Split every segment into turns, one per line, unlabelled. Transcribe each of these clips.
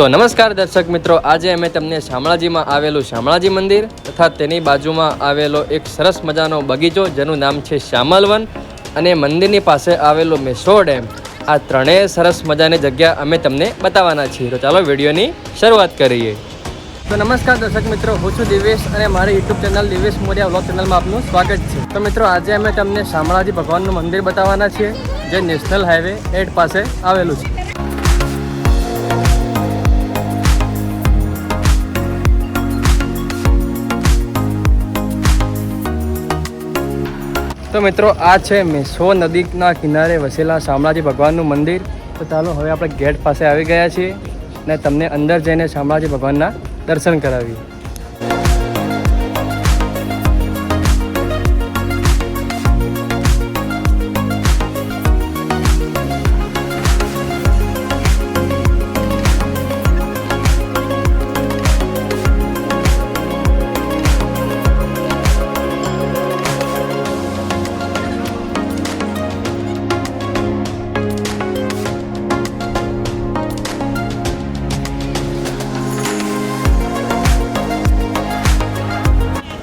તો નમસ્કાર દર્શક મિત્રો, આજે અમે તમને શામળાજીમાં આવેલું શામળાજી મંદિર તથા તેની બાજુમાં આવેલો એક સરસ મજાનો બગીચો જેનું નામ છે શ્યામલવન અને મંદિરની પાસે આવેલો મેસો ડેમ. આ ત્રણેય સરસ મજાની જગ્યા અમે તમને બતાવવાના છીએ. તો ચાલો વિડીયોની શરૂઆત કરીએ. તો નમસ્કાર દર્શક મિત્રો, હું છું દિવેશ અને મારી YouTube channel Divesh Moriya vlog ચેનલમાં આપનું સ્વાગત છે. તો મિત્રો, આજે અમે તમને શામળાજી ભગવાનનું મંદિર બતાવવાના છીએ, જે નેશનલ હાઈવે એટ પાસે આવેલું છે. તો મિત્રો, આ છે મેસો નદીના કિનારે વસેલા શામળાજી ભગવાનનું મંદિર. તો ચાલો, હવે આપણે ગેટ પાસે આવી ગયા છીએ અને તમને અંદર જઈને શામળાજી ભગવાનના દર્શન કરાવીએ.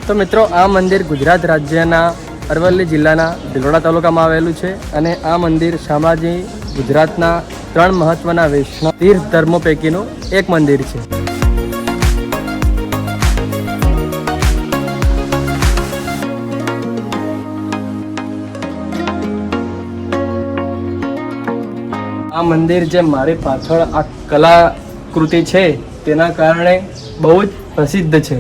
તો મિત્રો, આ મંદિર ગુજરાત રાજ્યના અરવલ્લી જિલ્લાના ભિલોડા તાલુકામાં આવેલું છે અને આ મંદિર શામાજી ગુજરાતના ત્રણ મહત્વના વૈષ્ણવ તીર્થ ધર્મો પૈકીનું એક મંદિર છે. આ મંદિર જે મારી પાછળ આ કલાકૃતિ છે, તેના કારણે બહુ જ પ્રસિદ્ધ છે.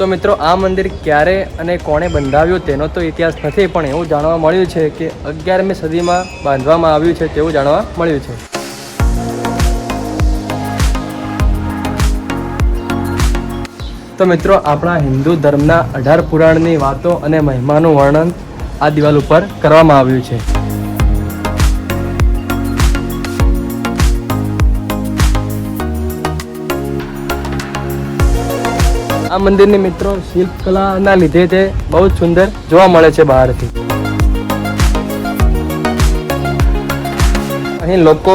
તો મિત્રો, આ મંદિર ક્યારે અને કોણે બંધાવ્યું તેનો તો ઇતિહાસ નથી, પણ એવું જાણવા મળ્યું છે કે અગિયારમી સદીમાં બાંધવામાં આવ્યું છે તેવું જાણવા મળ્યું છે. તો મિત્રો, આપણા હિન્દુ ધર્મના અઢાર પુરાણની વાતો અને મહિમાનું વર્ણન આ દિવાલ ઉપર કરવામાં આવ્યું છે. આ મંદિરની મિત્રો શિલ્પકલાના લીધે તે બહુ જ સુંદર જોવા મળે છે બહારથી. અહીં લોકો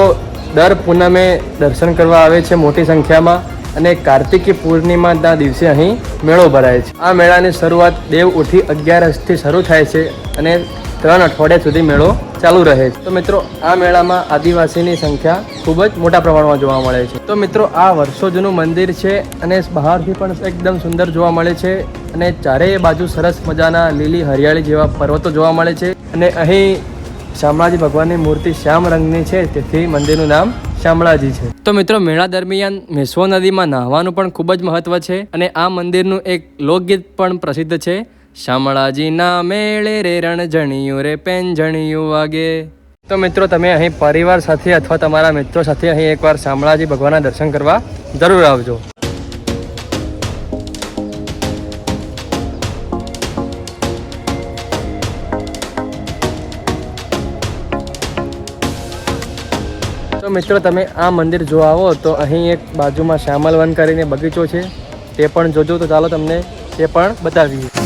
દર પૂનમે દર્શન કરવા આવે છે મોટી સંખ્યામાં અને કાર્તિકી પૂર્ણિમાના દિવસે અહીં મેળો ભરાય છે. આ મેળાની શરૂઆત દેવ ઉઠી અગિયારસથી શરૂ થાય છે અને ત્રણ અઠવાડિયા સુધી મેળો ચાલુ રહે છે. તો મિત્રો, આ મેળામાં આદિવાસીની સંખ્યા ખૂબ જ મોટા પ્રમાણમાં જોવા મળે છે. તો મિત્રો, આ વર્ષો જૂનું મંદિર છે અને બહારથી પણ એકદમ સુંદર જોવા મળે છે અને ચારેય બાજુ સરસ મજાના લીલી હરિયાળી જેવા પર્વતો જોવા મળે છે. અને અહીં શામળાજી ભગવાનની મૂર્તિ શ્યામ રંગની છે, તેથી મંદિરનું નામ શામળાજી છે. તો મિત્રો, મેળા દરમિયાન મેશ્વો નદીમાં નાહવાનું પણ ખૂબ જ મહત્વ છે અને આ મંદિરનું એક લોકગીત પણ પ્રસિદ્ધ છે. શામળાજીના મેળે રે રણજણિયું રે પેંજણિયું વાગે. તો મિત્રો, તમે અહીં પરિવાર સાથે અથવા તમારા મિત્રો સાથે અહીં એકવાર શામળાજી ભગવાનના દર્શન કરવા જરૂર આવજો. તો મિત્રો, તમે આ મંદિર જો આવો તો અહીં એક બાજુમાં શ્યામલ વન કરીને બગીચો છે. તે પણ જોજો તો ચાલો તમને તે પણ બતાવીએ.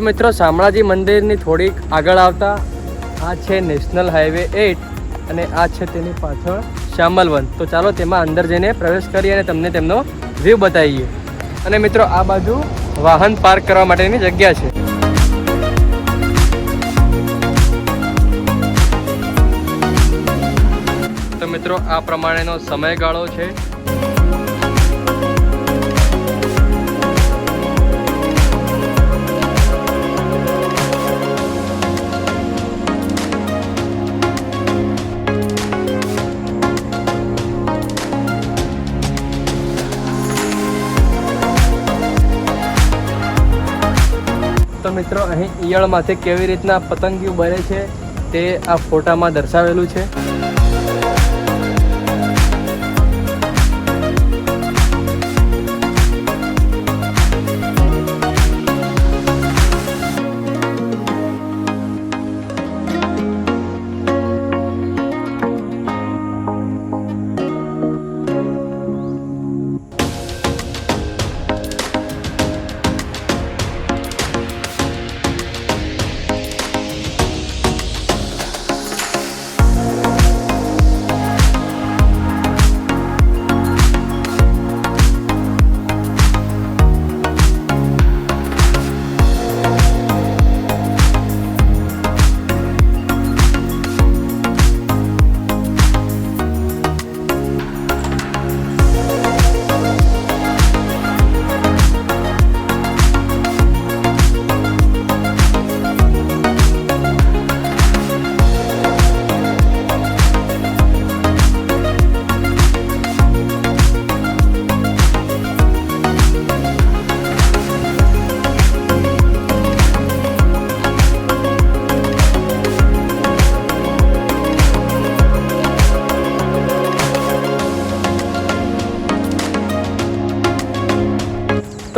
તો મિત્રો, શામળાજી મંદિરની થોડીક આગળ આવતા આ છે નેશનલ હાઈવે એટ અને આ છે તેની પાછળ શ્યામલવન. તો ચાલો તેમાં અંદર જઈને પ્રવેશ કરીએ અને તમને તેમનો વ્યૂ બતાવીએ. અને મિત્રો, આ બાજુ વાહન પાર્ક કરવા માટેની જગ્યા છે. તો મિત્રો, આ પ્રમાણેનો સમયગાળો છે. મિત્રો અહીં ઈયળમાંથી કેવી રીતના પતંગિયું બને છે તે આ ફોટામાં દર્શાવેલું છે.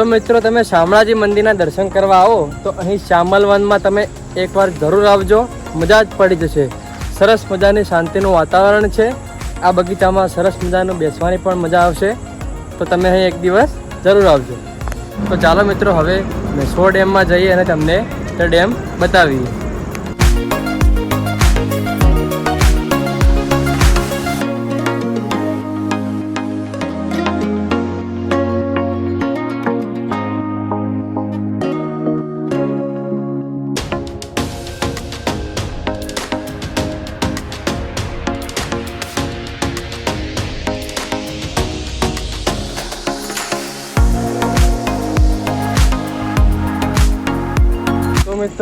તો મિત્રો, તમે શામળાજી મંદિરના દર્શન કરવા આવો, તો અહીં શ્યામલ વનમાં તમે એકવાર જરૂર આવજો. મજા જ પડી જશે. સરસ મજાની શાંતિનું વાતાવરણ છે. આ બગીચામાં સરસ મજાનું બેસવાની પણ મજા આવશે. તો તમે અહીં એક દિવસ જરૂર આવજો. તો ચાલો મિત્રો, હવે મેસોર ડેમમાં જઈએ અને તમને તે ડેમ બતાવીએ.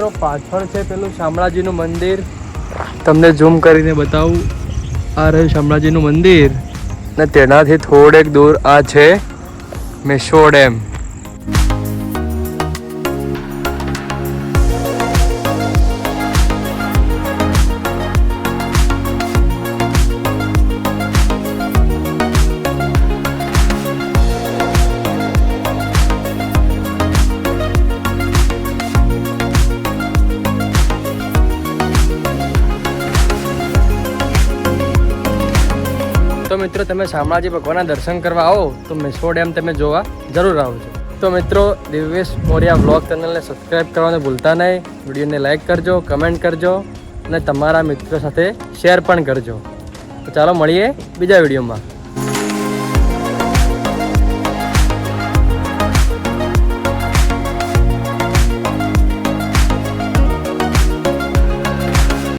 મિત્રો, પાછળ છે પેલું શામળાજીનું મંદિર. તમને ઝૂમ કરીને બતાવું. આ રહ્યું શામળાજીનું મંદિર. ને તેનાથી થોડેક દૂર આ છે મેશો ડેમ. મિત્રો, તમે શામળાજી ભગવાનના દર્શન કરવા આવો, તો મેસો ડેમ તમે જોવા જરૂર આવજો તો મિત્રો, દિવ્યેશ મોરિયા બ્લોગ ચેનલને સબસ્ક્રાઈબ કરવાનું ભૂલતા નહીં. વિડીયોને લાઈક કરજો, કમેન્ટ કરજો અને તમારા મિત્રો સાથે શેર પણ કરજો. તો ચાલો મળીએ બીજા વિડીયોમાં.